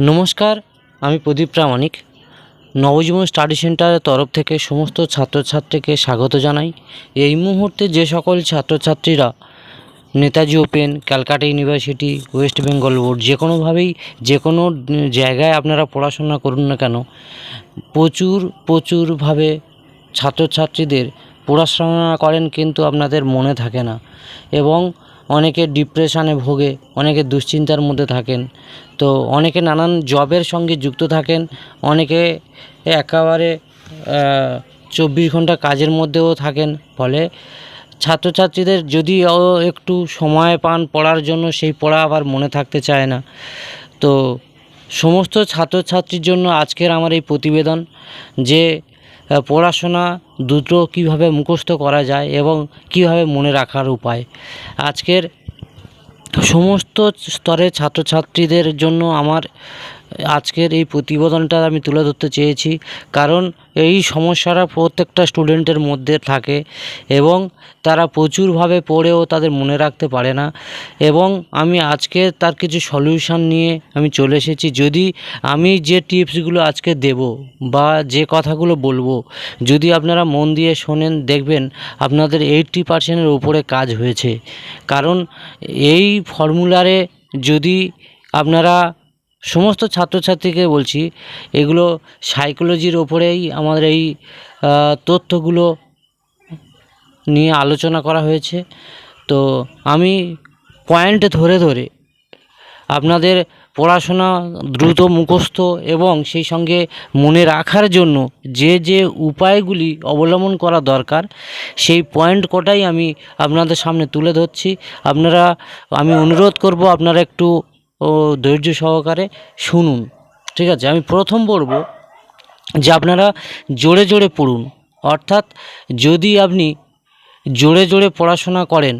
নমস্কার, আমি প্রদীপ প্রামাণিক। নবজীবন স্টাডি সেন্টারের তরফ থেকে সমস্ত ছাত্রছাত্রীকে স্বাগত জানাই। এই মুহূর্তে যে সকল ছাত্রছাত্রীরা Netaji Open, Calcutta University, West Bengal Board, যে কোনোভাবেই, যে কোনো জায়গায় আপনারা পড়াশোনা করুন না কেন, প্রচুর, প্রচুরভাবে ছাত্রছাত্রীদের পড়াশোনা করেন কিন্তু আপনাদের মনে থাকে না। এবং অনেকে ডিপ্রেশনে ভোগে, অনেকে দুশ্চিন্তার মধ্যে থাকেন। তো অনেকে নানান জবের সঙ্গে যুক্ত থাকেন, অনেকে একেবারে চব্বিশ ঘণ্টা কাজের মধ্যেও থাকেন। ফলে ছাত্রছাত্রীদের যদি একটু সময় পান পড়ার জন্য, সেই পড়া আবার মনে থাকতে চায় না। তো সমস্ত ছাত্রছাত্রীর জন্য আজকের আমার এই প্রতিবেদন, যে পড়াশোনা দ্রুত কীভাবে মুখস্থ করা যায় এবং কীভাবে মনে রাখার উপায়। আজকের সমস্ত স্তরের ছাত্রছাত্রীদের জন্য আমার আজকের এই প্রতিবেদনটা আমি তুলে ধরতে চেয়েছি। কারণ এই সমস্যাটা প্রত্যেকটা স্টুডেন্টের মধ্যে থাকে এবং তারা প্রচুরভাবে পড়েও তাদের মনে রাখতে পারে না। এবং আমি আজকে তার কিছু সলিউশন নিয়ে আমি চলে এসেছি। যদি আমি যে টিপসগুলো আজকে দেব বা যে কথাগুলো বলব, যদি আপনারা মন দিয়ে শোনেন, দেখবেন আপনাদের এইট্টি পার্সেন্টের উপরে কাজ হয়েছে। কারণ এই ফর্মুলারে যদি আপনারা সমস্ত ছাত্রছাত্রীকে বলছি, এগুলো সাইকোলজির ওপরেই আমাদের এই তথ্যগুলো নিয়ে আলোচনা করা হয়েছে। তো আমি পয়েন্ট ধরে ধরে আপনাদের পড়াশোনা দ্রুত মুখস্থ এবং সেই সঙ্গে মনে রাখার জন্য যে যে উপায়গুলি অবলম্বন করা দরকার, সেই পয়েন্ট কটাই আমি আপনাদের সামনে তুলে ধরছি। আপনারা, আমি অনুরোধ করব আপনারা একটু ও ধৈর্য সহকারে শুনুন। ঠিক আছে? আমি প্রথম বলব যে আপনারা জোরে জোরে পড়ুন। অর্থাৎ যদি আপনি জোরে জোরে পড়াশোনা করেন,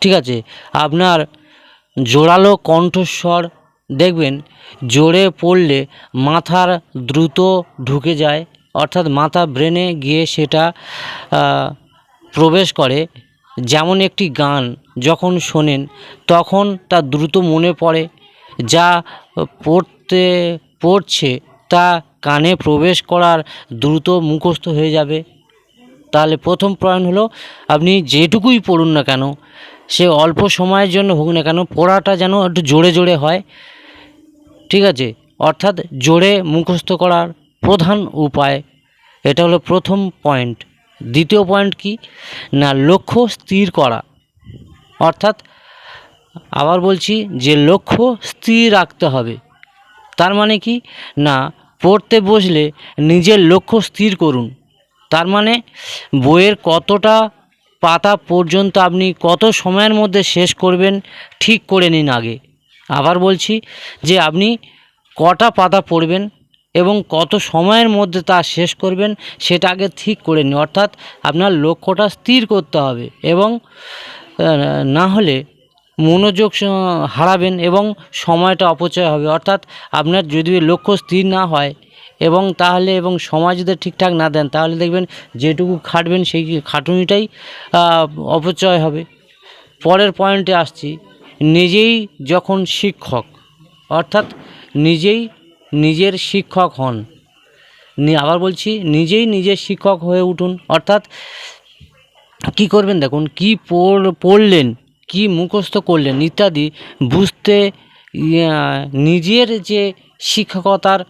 ঠিক আছে, আপনার জোরালো কণ্ঠস্বর দেখবেন, জোরে পড়লে মাথার দ্রুত ঢুকে যায়, অর্থাৎ মাথা ব্রেনে গিয়ে সেটা প্রবেশ করে। যেমন একটি গান যখন শোনেন, তখন তা দ্রুত মনে পড়ে। যা পড়তে, পড়ছে তা কানে প্রবেশ করার দ্রুত মুখস্থ হয়ে যাবে। তাহলে প্রথম পয়েন্ট হলো, আপনি যেটুকুই পড়ুন না কেন, সে অল্প সময়ের জন্য হোক না কেন, পড়াটা যেন একটু জোরে জোরে হয়। ঠিক আছে? অর্থাৎ জোরে মুখস্থ করার প্রধান উপায়, এটা হলো প্রথম পয়েন্ট। দ্বিতীয় পয়েন্ট কি? না, লক্ষ্য স্থির করা। অর্থাৎ, আবার বলছি যে লক্ষ্য স্থির রাখতে হবে। তার মানে কি? না, পড়তে বসলে নিজের লক্ষ্য স্থির করুন। তার মানে বইয়ের কতটা পাতা পর্যন্ত আপনি কত সময়ের মধ্যে শেষ করবেন, ঠিক করে নিন আগে। আবার বলছি যে আপনি কটা পাতা পড়বেন এবং কত সময়ের মধ্যে তা শেষ করবেন সেটা আগে ঠিক করে নিন। অর্থাৎ আপনার লক্ষ্যটা স্থির করতে হবে এবং না হলে মনোযোগ হারাবেন এবং সময়টা অপচয় হবে। অর্থাৎ আপনার যদি লক্ষ্য স্থির না হয় এবং তাহলে এবং সময় যদি ঠিকঠাক না দেন, তাহলে দেখবেন যেটুকু খাটবেন সেই খাটুনিটাই অপচয় হবে। পরের পয়েন্টে আসছি। নিজেই যখন শিক্ষক, অর্থাৎ নিজেই নিজের শিক্ষক হন। আবার বলছি, নিজেই নিজের শিক্ষক হয়ে উঠুন। অর্থাৎ কি করবেন দেখুন, কি পড় পড়লেন, কি মুখস্থ করলেন ইত্যাদি বুঝতে নিজের যে শিক্ষকতার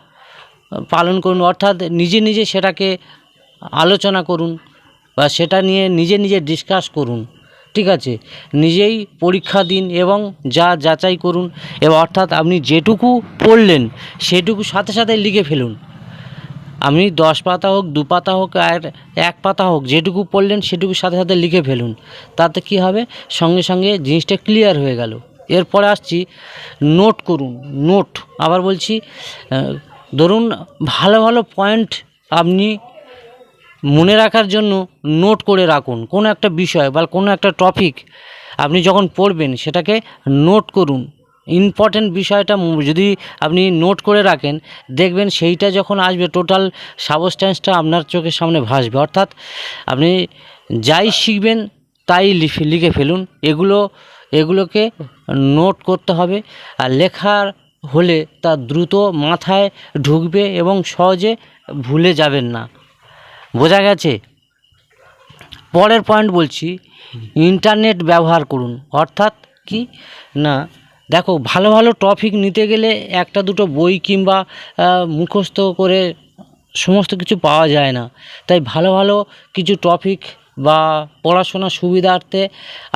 পালন করুন, অর্থাৎ নিজে নিজে সেটাকে আলোচনা করুন বা সেটা নিয়ে নিজে নিজে ডিসকাস করুন। ঠিক আছে, নিজেই পরীক্ষা দিন এবং যা যাচাই করুন। এবং অর্থাৎ আপনি যেটুকু পড়লেন, সেটুকু সাথে সাথে লিখে ফেলুন। আপনি দশ পাতা হোক, দু পাতা হোক, আর এক পাতা হোক, যেটুকু পড়লেন, সেটুকু সাথে সাথে লিখে ফেলুন। তাতে কি হবে? সঙ্গে সঙ্গে জিনিসটা ক্লিয়ার হয়ে গেল। এরপরে আসছি নোট করুন নোট আবার বলছি ধরুন ভালো ভালো পয়েন্ট আপনি মনে রাখার জন্য নোট করে রাখুন। কোনো একটা বিষয় বা কোনো একটা টপিক আপনি যখন পড়বেন, সেটাকে নোট করুন। ইম্পর্টেন্ট বিষয়টা যদি আপনি নোট করে রাখেন, দেখবেন সেইটা যখন আসবে টোটাল সাবস্ট্যান্সটা আপনার চোখের সামনে ভাসবে। অর্থাৎ আপনি যাই শিখবেন, তাই লিখে লিখে ফেলুন। এগুলো, এগুলোকে নোট করতে হবে। আর লেখার হলে তা দ্রুত মাথায় ঢুকবে এবং সহজে ভুলে যাবেন না। বোঝা গেছে? পরের পয়েন্ট বলছি ইন্টারনেট ব্যবহার করুন। অর্থাৎ কি? না, দেখো, ভালো ভালো টপিক নিতে গেলে একটা দুটো বই কিংবা মুখস্থ করে সমস্ত কিছু পাওয়া যায় না। তাই ভালো ভালো কিছু টপিক বা পড়াশোনার সুবিধার্থে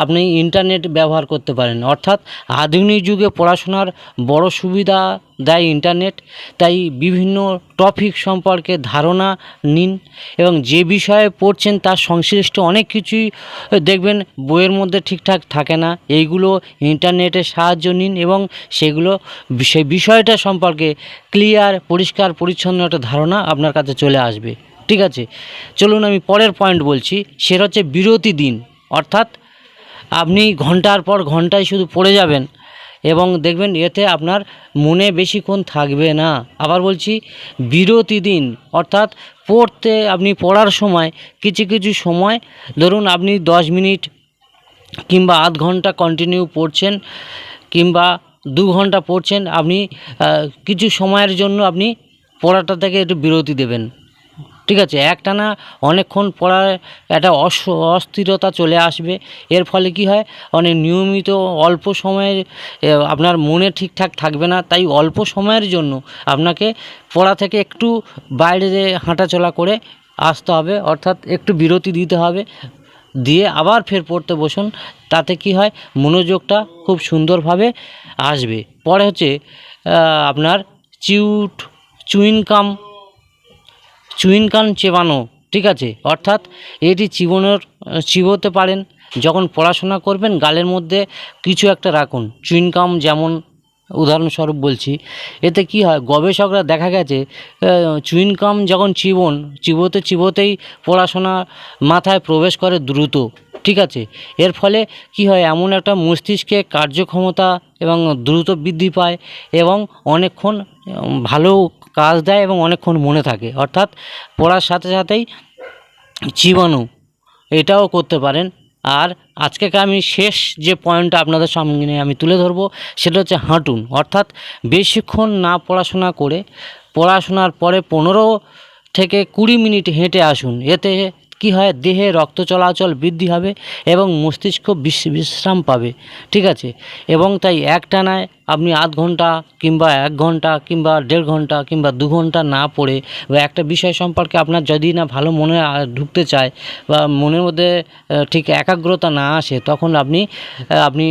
আপনি ইন্টারনেট ব্যবহার করতে পারেন। অর্থাৎ আধুনিক যুগে পড়াশোনার বড় সুবিধা দেয় ইন্টারনেট, তাই বিভিন্ন টপিক সম্পর্কে ধারণা নিন এবং যে বিষয়ে পড়ছেন তার সংশ্লিষ্ট অনেক কিছুই দেখবেন, বইয়ের মধ্যে ঠিকঠাক থাকে না। এইগুলো ইন্টারনেটের সাহায্য নিন এবং সেগুলো সেই বিষয়টা সম্পর্কে ক্লিয়ার, পরিষ্কার পরিচ্ছন্ন একটা ধারণা আপনার কাছে চলে আসবে। ঠিক আছে? চলুন আমি পরের পয়েন্ট বলছি, সেটা হচ্ছে বিরতি দিন। অর্থাৎ আপনি ঘণ্টার পর ঘন্টায় শুধু পড়ে যাবেন এবং দেখবেন এতে আপনার মনে বেশিক্ষণ থাকবে না। আবার বলছি, বিরতি দিন, অর্থাৎ পড়তে আপনি পড়ার সময় কিছু কিছু সময়, ধরুন আপনি দশ মিনিট কিংবা আধ ঘণ্টা কন্টিনিউ পড়ছেন কিংবা দু ঘণ্টা পড়ছেন, আপনি কিছু সময়ের জন্য আপনি পড়াটা থেকে একটু বিরতি দেবেন। ঠিক আছে, একটানা অনেকক্ষণ পড়ার একটা অস, অস্থিরতা চলে আসবে। এর ফলে কি হয় অনেক নিয়মিত অল্প সময়ের আপনার মনে ঠিকঠাক থাকবে না, তাই অল্প সময়ের জন্য আপনাকে পড়া থেকে একটু বাইরে হাঁটাচলা করে আসতে হবে, অর্থাৎ একটু বিরতি দিতে হবে, দিয়ে আবার ফের পড়তে বসুন। তাতে কি হয়, মনোযোগটা খুব সুন্দরভাবে আসবে। পরে হচ্ছে আপনার চিউট, চুইনকাম চুইনকাম চেবানো, ঠিক আছে? অর্থাৎ এটি চিবনোর চিবোতে পারেন। যখন পড়াশোনা করবেন, গালের মধ্যে কিছু একটা রাখুন। চুইনকাম যেমন উদাহরণস্বরূপ বলছি, এতে কি হয়? গবেষকরা দেখা গেছে চুইনকাম যখন চিবন, চিবোতে চিবোতেই পড়াশোনা মাথায় প্রবেশ করে দ্রুত, ঠিক আছে? এর ফলে কি হয়? এমন একটা মস্তিষ্কে কার্যক্ষমতা এবং দ্রুত বৃদ্ধি পায় এবং অনেকক্ষণ ভালো কাজ দেয় এবং অনেকক্ষণ মনে থাকে। অর্থাৎ পড়ার সাথে সাথেই জীবাণু এটাও করতে পারেন। আর আজকে আমি শেষ যে পয়েন্টটা আপনাদের সামনে আমি তুলে ধরবো, সেটা হচ্ছে হাঁটুন। অর্থাৎ বেশিক্ষণ না পড়াশোনা করে, পড়াশোনার পরে পনেরো থেকে কুড়ি মিনিট হেঁটে আসুন। এতে কি হয়? দেহে রক্ত চলাচল বৃদ্ধি হবে এবং মস্তিষ্ক বিশ্রাম পাবে। ঠিক আছে? এবং তাই একটানায় আপনি আধ ঘণ্টা কিংবা এক ঘণ্টা কিংবা দেড় ঘণ্টা কিংবা দু ঘণ্টা না পড়ে বা একটা বিষয় সম্পর্কে আপনার যদি না ভালো মনে ঢুকতে চায় বা মনের মধ্যে ঠিক একাগ্রতা না আসে, তখন আপনি আপনি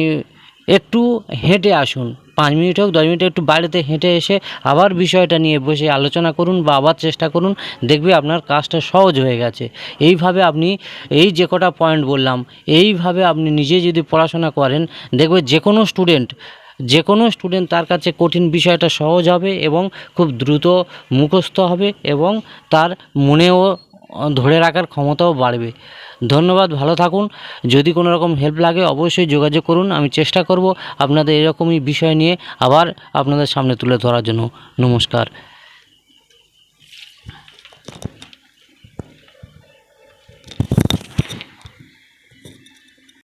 একটু হেঁটে আসুন। পাঁচ মিনিট হোক, দশ মিনিট একটু বাড়িতে হেঁটে এসে আবার বিষয়টা নিয়ে বসে আলোচনা করুন বা আবার চেষ্টা করুন, দেখবে আপনার কাজটা সহজ হয়ে গেছে। এইভাবে আপনি এই যে কটা পয়েন্ট বললাম, এইভাবে আপনি নিজে যদি পড়াশোনা করেন, দেখবে যে কোনো স্টুডেন্ট যে কোনো স্টুডেন্ট তার কাছে কঠিন বিষয়টা সহজ হবে এবং খুব দ্রুত মুখস্থ হবে এবং তার মনেও ধরে রাখার ক্ষমতাও বাড়বে। ধন্যবাদ, ভালো থাকুন। যদি কোনো রকম হেল্প লাগে, অবশ্যই যোগাযোগ করুন। আমি চেষ্টা করব আপনাদের এরকমই বিষয় নিয়ে আবার আপনাদের সামনে তুলে ধরার জন্য। নমস্কার।